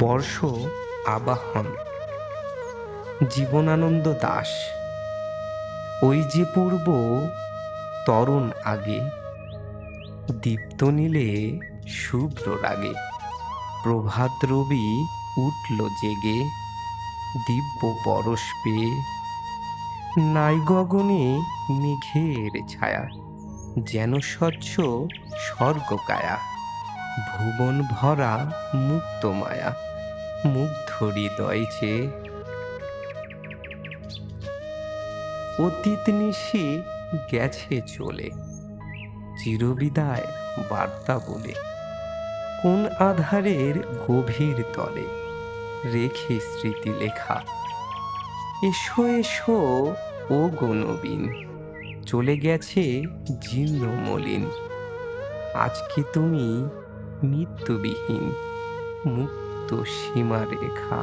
বর্ষ আবাহন। জীবনানন্দ দাস। ওই যে পূর্ব, তরুণ আগে। দীপ্ত নীলে শুভ্র রাগে। প্রভাত রবি উঠল জেগে। দিব্য পরশ পেয়ে। নাই গগনে মেঘের ছায়া। যেন স্বচ্ছ স্বর্গকায়া। ভুবন ভরা মুক্ত মায়া। মুগ্ধ হৃদয় চেয়ে অতীত নিশি গেছে চলে, চিরবিদায় বার্তা বলে, কোন আধারের গভীর তলে রেখে স্মৃতি লেখা। এসো এসো ও গনবীন চলে গেছে জীর্ণ মলিন, আজকে তুমি মৃত্যুবিহীন মুক্ত সীমারেখা